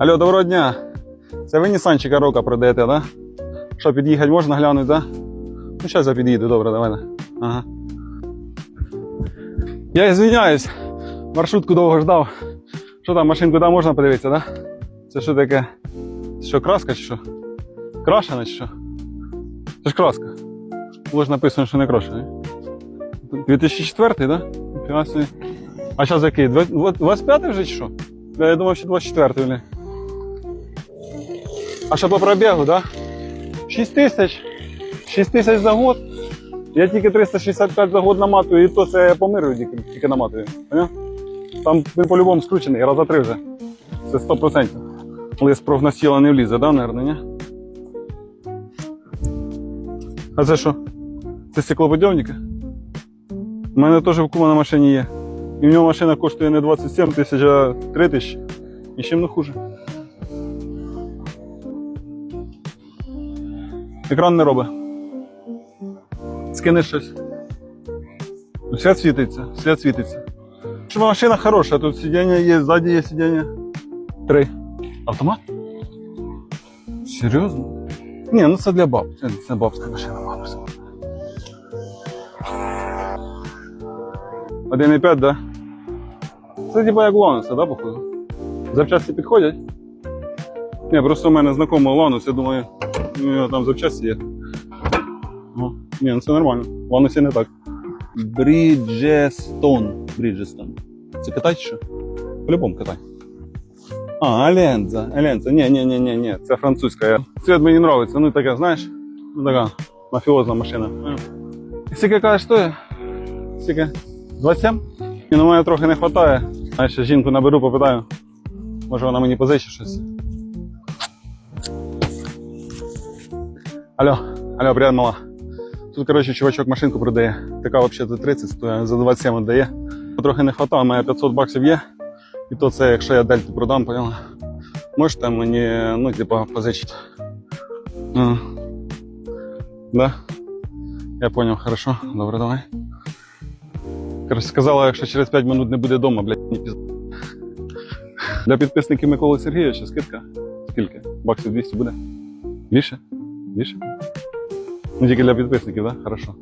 Алло, доброго дня. Це ви Нісанчика рока продаєте, да? Що, під'їхати можна глянути, да? Ну, зараз я під'їду, добре, давай. Ага. Я звиняюсь, маршрутку довго ждав. Що там, машинку там можна подивитися, да? Це що таке? Що, краска чи що? Крашена чи що? Це ж краска. Було ж написано, що не крашена. 2004, да? Ніфіга собі. А зараз який? Два- два- 25 вже чи що? Я думав, що 24 или. А що по пробігу, да? 6 тисяч. 6 тисяч за год. Я тільки 365 за год наматую, і то це я по миру тільки, тільки наматую. Поняв? Там він по-любому скручений, раза три вже. Це 100%. Лист профнастіла не влізе, да, наверное, ні? А це що? Це стеклоподйомники? У мене теж в кума на машині є. І в нього машина коштує не 27 тисяч, а 3 тисячі. Нічим не хуже. Екран не робить. Скинеш щось. Ну, Свят світиться, свят світиться. Машина хороша, тут сидіння є, ззаді є сидіння. Три. Автомат? Серйозно? Ні, ну це для баб. Це, це бабська машина, бабська. 1,5, да? Це типа як Лануса, да, походу? Запчасті підходять? Ні, просто у мене знайомий Ланус, я думаю, у нього там запчасті є. Ну, ні, ну це нормально. Ланусі не так. Бріджестон. Бріджестон. Це Китай чи що? По-любому Китай. А, Аленза, Аленза. Ні, ні, ні, ні, ні, це французька. Цвет мені подобається. Ну така, знаєш, ну така мафіозна машина. Скільки кажеш, стоїть? Скільки? 27? Ні, ну мене трохи не вистачає. А ще жінку наберу, попитаю. Може вона мені позичить щось. Алло, алло, привіт, мала. Тут, коротше, чувачок машинку продає. Така взагалі за 30 стоїть, за 27 віддає. Трохи не вистачає, мене 500 баксів є. І то це, якщо я дельту продам, поняла. Можете мені, ну, типа, позичити. А. Да? Я понял, хорошо. Добре, давай. Короче, сказала, якщо через 5 минут не буде вдома, блядь, не пізд... Для підписників Миколи Сергійовича скидка. Скільки? Баксів 200 буде? Більше? Більше? Ну тільки для підписників, так? Да? Хорошо.